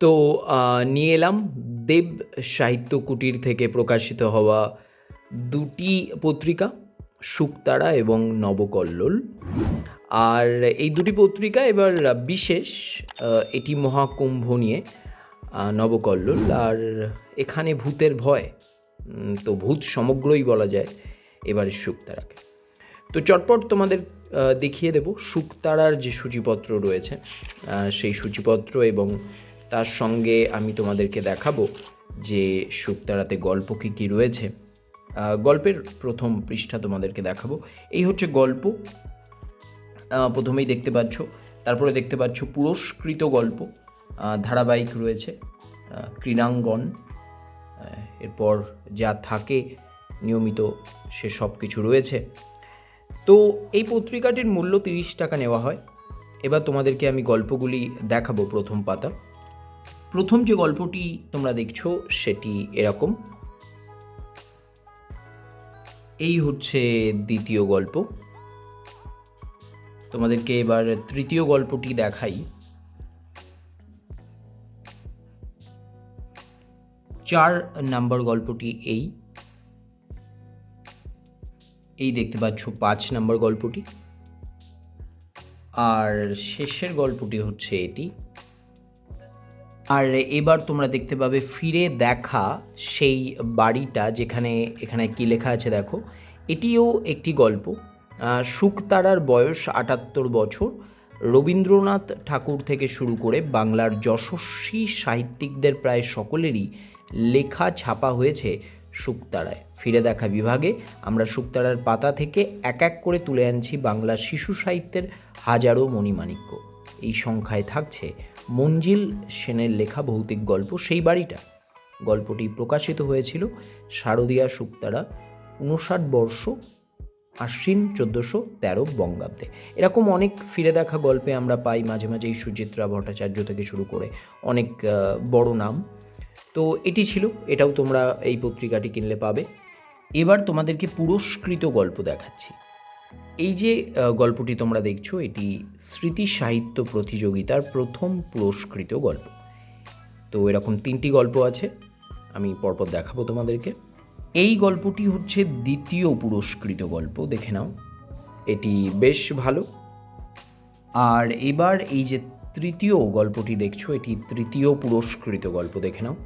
তো নিয়ে এলাম দেব সাহিত্য কুটির থেকে প্রকাশিত হওয়া দুটি পত্রিকা শুকতারা এবং নবকল্লোল। আর এই দুটি পত্রিকা এবার বিশেষ এটি মহাকুম্ভ নিয়ে নবকল্লোল। আর এখানে ভূতের ভয় তো ভূত সমগ্রই বলা যায় এবারে শুকতারাকে তো চটপট তোমাদের দেখিয়ে দেব শুকতারার যে সূচিপত্র রয়েছে সেই সূচিপত্র এবং তার সঙ্গে আমি তোমাদেরকে দেখাবো যে শুকতারাতে গল্প কী কী রয়েছে। গল্পের প্রথম পৃষ্ঠা তোমাদেরকে দেখাবো। এই হচ্ছে গল্প। প্রথমেই দেখতে পাচ্ছ, তারপরে দেখতে পাচ্ছ পুরস্কৃত গল্প। ধারাবাহিক রয়েছে ক্রীড়াঙ্গন। এরপর যা থাকে, নিয়মিত সে সব কিছু রয়েছে। তো এই পত্রিকাটির মূল্য তিরিশ টাকা নেওয়া হয়। এবার তোমাদেরকে আমি গল্পগুলি দেখাবো প্রথম পাতা প্রথম যে গল্পটি তোমরা দেখছ, সেটি এরকম। এই হচ্ছে দ্বিতীয় গল্প। তোমাদেরকে এবার তৃতীয় গল্পটি দেখাই। চার নাম্বার গল্পটি এই। এই দেখতে পাচ্ছ পাঁচ নাম্বার গল্পটি। আর শেষের গল্পটি হচ্ছে এটি। আর এবার তোমরা দেখতে পাবে ফিরে দেখা সেই বাড়িটা যেখানে, এখানে কি লেখা আছে দেখো। এটিও একটি গল্প। শুকতারার বয়স আটাত্তর বছর। রবীন্দ্রনাথ ঠাকুর থেকে শুরু করে বাংলার যশস্বী সাহিত্যিকদের প্রায় সকলেরই লেখা ছাপা হয়েছে শুকতারায়। ফিরে দেখা বিভাগে আমরা শুকতারার পাতা থেকে এক এক করে তুলে আনছি বাংলা শিশু সাহিত্যের হাজারো মণিমাণিক্য। এই সংখ্যায় থাকছে মঞ্জিল সেনের লেখা ভৌতিক গল্প সেই বাড়িটা। গল্পটি প্রকাশিত হয়েছিল শারদীয়া শুক্তারা উনষাট বর্ষ আশ্বিন চোদ্দোশো তেরো বঙ্গাব্দে। এরকম অনেক ফিরে দেখা গল্পে আমরা পাই মাঝে মাঝে এই সুচিত্রা ভট্টাচার্য থেকে শুরু করে অনেক বড় নাম। তো এটি ছিল, এটাও তোমরা এই পত্রিকাটি কিনলে পাবে। এবার তোমাদেরকে পুরস্কৃত গল্প দেখাচ্ছি। এই যে গল্পটি তোমরা দেখছ, এটি স্মৃতি সাহিত্য প্রতিযোগিতার প্রথম পুরস্কৃত গল্প। তো এরকম তিনটি গল্প আছে, আমি পরপর দেখাবো তোমাদেরকে। এই গল্পটি হচ্ছে দ্বিতীয় পুরস্কৃত গল্প, দেখে নাও। এটি বেশ ভালো। আর এবার এই যে তৃতীয় গল্পটি দেখছ, এটি তৃতীয় পুরস্কৃত গল্প, দেখে নাও।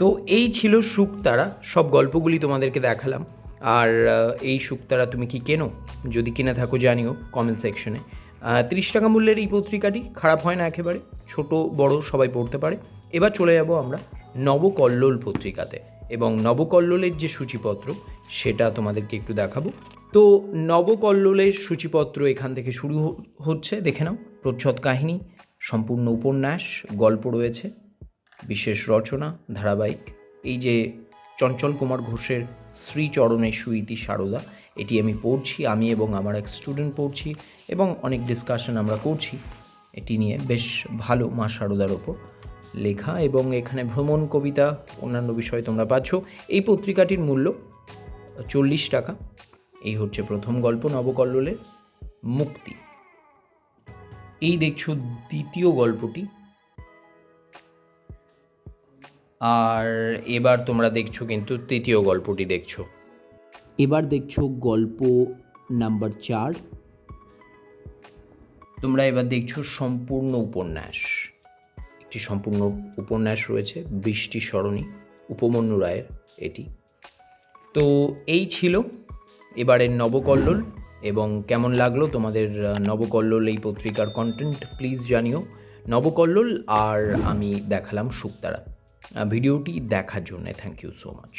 তো এই ছিল শুকতারা। সব গল্পগুলি তোমাদেরকে দেখালাম। আর এই শুকতারা তুমি কি কেনো? যদি কিনে থাকো জানিও কমেন্ট সেকশনে তিরিশ টাকা মূল্যের এই পত্রিকাটি খারাপ হয় না একেবারে। ছোট, বড় সবাই পড়তে পারে। এবার চলে যাব আমরা নবকল্লোল পত্রিকাতে। এবং নবকল্লোলের যে সূচিপত্র, সেটা তোমাদেরকে একটু দেখাবো। তো নবকল্লোলের সূচিপত্র এখান থেকে শুরু হচ্ছে, দেখে নাও। প্রচ্ছদ কাহিনী, সম্পূর্ণ উপন্যাস, গল্প রয়েছে। বিশেষ রচনা, ধারাবাহিক। এই যে চঞ্চল কুমার ঘোষের শ্রীচরণের সুইতি সারদা, এটি আমি পড়ছি, আমি এবং আমার এক স্টুডেন্ট পড়ছি এবং অনেক ডিসকাশন আমরা করছি। এটি নিয়ে বেশ ভালো মা সারদার ওপর লেখা এবং এখানে ভ্রমণ কবিতা, অন্যান্য বিষয় তোমরা পাচ্ছ। এই পত্রিকাটির মূল্য চল্লিশ টাকা। এই হচ্ছে প্রথম গল্প নবকল্লোলের মুক্তি। এই দেখছ দ্বিতীয় গল্পটি। আর এবার তোমরা দেখছ কিন্তু তৃতীয় গল্পটি দেখছ। এবার দেখছ গল্প নাম্বার চার। তোমরা এবার দেখছ সম্পূর্ণ উপন্যাস। একটি সম্পূর্ণ উপন্যাস রয়েছে বৃষ্টি সরণী উপমন্যু রায়ের এটি। তো এই ছিল এবারের নবকল্লোল এবং কেমন লাগল তোমাদের নবকল্লোল এই পত্রিকার কন্টেন্ট প্লিজ জানিও। নবকল্লোল আর আমি দেখালাম শুকতারা। ভিডিওটি দেখার জন্য থ্যাংক ইউ সো মাচ